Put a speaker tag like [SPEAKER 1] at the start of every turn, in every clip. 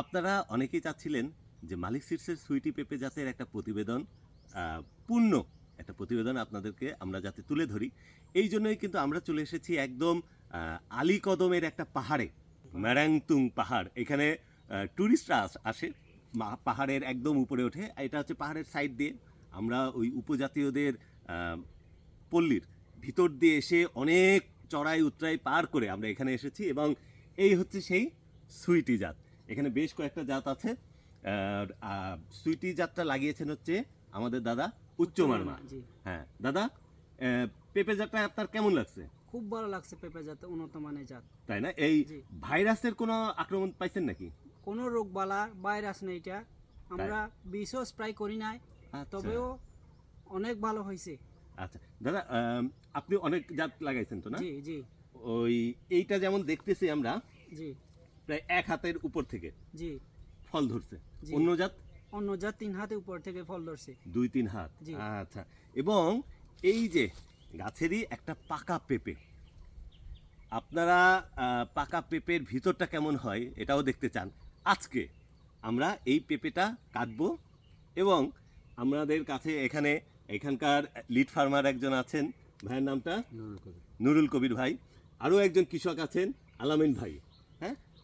[SPEAKER 1] আপনারা অনেকেই চাচ্ছিলেন যে মালিক সিটসের সুইটি পেপে জাতের একটা প্রতিবেদন পূর্ণ একটা প্রতিবেদন আপনাদেরকে আমরা যাতে তুলে ধরি। এই জন্যই কিন্তু আমরা চলে এসেছি একদম আলী কদমের একটা পাহাড়ে, ম্যারাংতুং পাহাড়। এখানে ট্যুরিস্টরা আসে পাহাড়ের একদম উপরে ওঠে। এটা হচ্ছে পাহাড়ের সাইড দিয়ে। আমরা ওই উপজাতীয়দের পল্লীর ভিতর দিয়ে এসে অনেক চড়াই উতরাই পার করে আমরা এখানে এসেছি এবং এই হচ্ছে সেই সুইটি জাত। এখানে বেশ কয়েকটা জাত আছে। সুইটি জাতটা লাগিয়েছেন হচ্ছে আমাদের দাদা উচ্চ মারমা। হ্যাঁ দাদা পেঁপে জাতটা আপনার কেমন লাগছে?
[SPEAKER 2] খুব ভালো লাগছে পেঁপে জাত উন্নত মানের জাত।
[SPEAKER 1] তাই না? এই। ভাইরাসের কোনো আক্রমণ পাইছেন নাকি?
[SPEAKER 2] কোনো রোগ বালা ভাইরাস নেই এটা। আমরা বিষও স্প্রে করি নাই তবেও অনেক ভালো হয়েছে।
[SPEAKER 1] আচ্ছা দাদা আপনি অনেক জাত লাগাইছেন তো না?
[SPEAKER 2] জি জি।
[SPEAKER 1] ওই এইটা যেমন দেখতেছি আমরা
[SPEAKER 2] জি।
[SPEAKER 1] প্রায় এক হাতের উপর থেকে
[SPEAKER 2] জি।
[SPEAKER 1] ফল ধরছে। অন্য জাত?
[SPEAKER 2] অন্য জাত তিন হাতে উপর থেকে ফল ধরছে।
[SPEAKER 1] দুই তিন হাত? আচ্ছা। এবং এই যে গাছেরই একটা পাকা পেঁপে আপনারা পাকা পেঁপের ভিতরটা কেমন হয় এটাও দেখতে চান। আজকে আমরা এই পেঁপেটা কাটবো এবং আমাদের কাছে এখানে এখানকার লিড ফার্মার একজন আছেন। ভাইয়ের নামটা? নুরুল কবির ভাই। আরও একজন কৃষক আছেন আলামিন ভাই।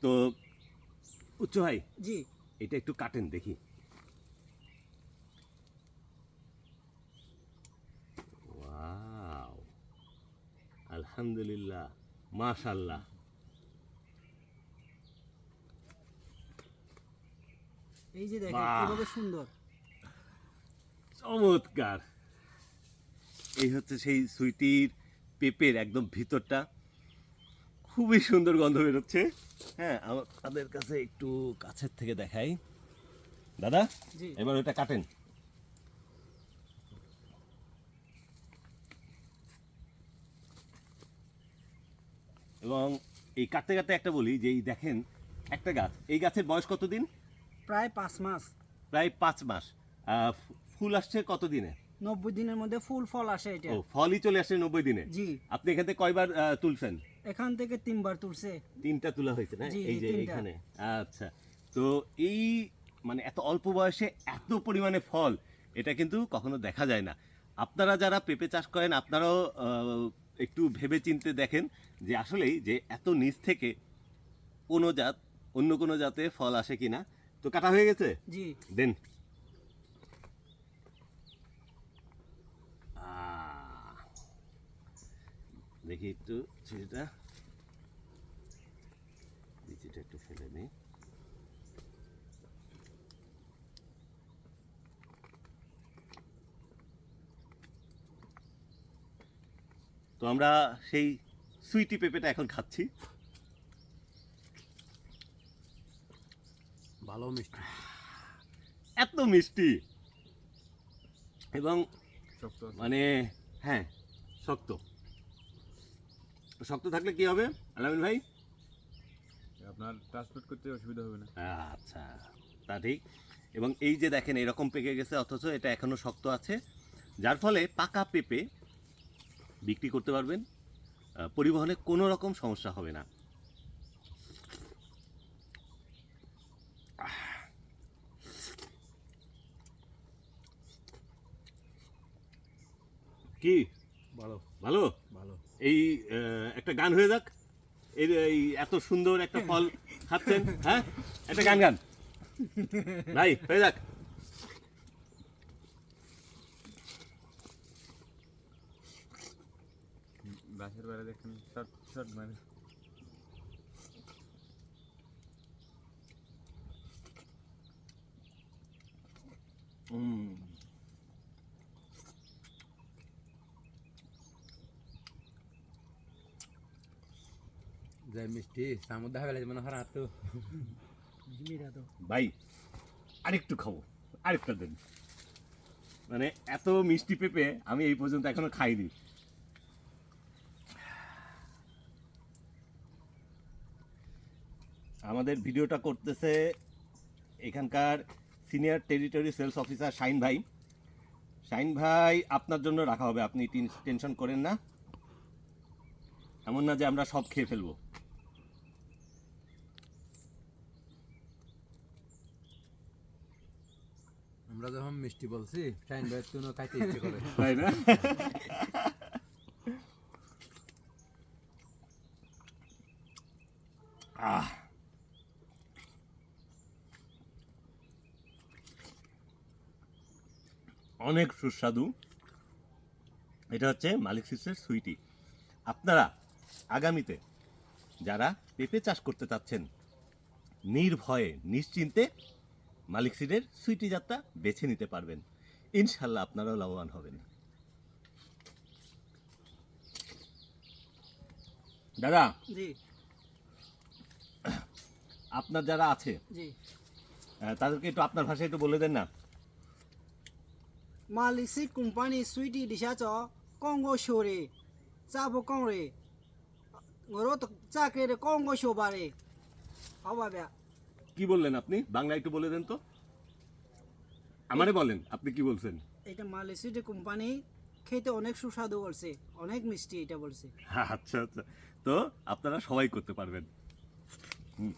[SPEAKER 1] তো উচ্চ ভাই?
[SPEAKER 2] জি।
[SPEAKER 1] এটা একটু কাটেন দেখি। আলহামদুলিল্লাহ মাশাল্লাহ
[SPEAKER 2] এই যে দেখেন। কীভাবে সুন্দর।
[SPEAKER 1] চমৎকার। এই হচ্ছে সেই সুইটির পেঁপের একদম ভিতরটা। খুবই সুন্দর গন্ধ বেরোচ্ছে। হ্যাঁ আমাদের কাছে একটু কাছের থেকে দেখাই। দাদা
[SPEAKER 2] জি।
[SPEAKER 1] এবার ওটা কাটেন। এবং এই কাটতে কাটতে একটা বলি যে এই দেখেন একটা গাছ। এই গাছের বয়স কতদিন?
[SPEAKER 2] প্রায় পাঁচ মাস।
[SPEAKER 1] প্রায় পাঁচ মাস। আহ, ফুল আসছে কত দিনে
[SPEAKER 2] নব্বই দিনের মধ্যে ফুল ফল আসে এটা।
[SPEAKER 1] ও ফলই চলে আসে নব্বই দিনে।
[SPEAKER 2] জি।
[SPEAKER 1] আপনি এখান থেকে কয়বার তুলছেন?
[SPEAKER 2] এখান থেকে তিনবার তুলছে।
[SPEAKER 1] তিনটা তোলা হয়েছে না? এই যে এখানে। আচ্ছা। তো এই মানে এত অল্প বয়সে এত পরিমাণে ফল এটা কিন্তু কখনো দেখা যায় না। আপনারা যারা পেঁপে চাষ করেন আপনারাও একটু ভেবে চিনতে দেখেন যে আসলেই যে এত নিচ থেকে কোনো জাত অন্য কোনো জাতে ফল আসে কিনা। তো কাটা হয়ে গেছে?
[SPEAKER 2] জি।
[SPEAKER 1] দেন। দেখি একটু ছিটা বিচিটা একটু ফেলে নিই। তো আমরা সেই সুইটি পেঁপেটা এখন খাচ্ছি।
[SPEAKER 3] ভালো মিষ্টি।
[SPEAKER 1] এত মিষ্টি। এবং মানে হ্যাঁ শক্ত। শক্ত থাকলে কি হবে আলামিন ভাই?
[SPEAKER 3] আপনার ট্রান্সপোর্ট করতে অসুবিধা হবে না।
[SPEAKER 1] আচ্ছা তা ঠিক। এবং এই যে দেখেন এরকম পেকে গেছে অথচ এটা এখনও শক্ত আছে। যার ফলে পাকা পেঁপে বিক্রি করতে পারবেন পরিবহনে কোনো রকম সমস্যা হবে না। কি?
[SPEAKER 3] ভালো।
[SPEAKER 1] ভালো? এই একটা গান হয়ে যাক। এই এই এত সুন্দর একটা ফল খাচ্ছেন হ্যাঁ? একটা গান গান। ভাই হয়ে যাক।
[SPEAKER 3] বাসের বাইরে দেখেন শর্ট শর্ট মানে
[SPEAKER 1] উম,
[SPEAKER 4] যাই মিষ্টি সামুদ দেখা গেলে মনে হয় তো
[SPEAKER 1] ভাই, আরেকটু খাব, আরেকটা দেন। মানে এত মিষ্টি পেঁপে আমি এই পর্যন্ত এখনও খাইনি। আমাদের ভিডিওটা করতেছে এখানকার senior territory sales officer Shine ভাই। শাইন ভাই, আপনার জন্য রাখা হবে, আপনি টেনশন করেন না। এমন না যে আমরা সব খেয়ে ফেলব।
[SPEAKER 4] আমরা যখন মিষ্টি বলছি শাইন ভাই তুনো খাইতে ইচ্ছে করে।
[SPEAKER 1] তাই না? আহ। অনেক সুস্বাদু। এটা হচ্ছে মালিক সিস্টের সুইটি। আপনারা আগামীতে যারা পেঁপে চাষ করতে চাচ্ছেন, নির্ভয়ে, নিশ্চিন্তে মালিক সিডের সুইটি যাত্রা বেছে নিতে পারবেন। ইনশাল্লাহ আপনারাও লাভবান হবেন। দাদা
[SPEAKER 2] জি।
[SPEAKER 1] আপনার যারা আছে
[SPEAKER 2] জি।
[SPEAKER 1] তাদেরকে একটু আপনার ভাষায় একটু বলে দেন না।
[SPEAKER 2] মালিসি কোম্পানি সুইটি দিশা চ কঙ্গো শোরে চাবো কংরে ওরও তো চাকরি রে কঙ্গো শোবারে। হবা ব্যাক
[SPEAKER 1] কি বললেন আপনি? বাংলা একটু বলে দেন তো। আমারে বলেন আপনি কি বলছেন?
[SPEAKER 2] এটা মালয়েশিয়ার কোম্পানি খেতে অনেক সুস্বাদু বলছে অনেক মিষ্টি এটা বলছে।
[SPEAKER 1] আচ্ছা আচ্ছা। তো আপনারা সবাই করতে পারবেন। হুম।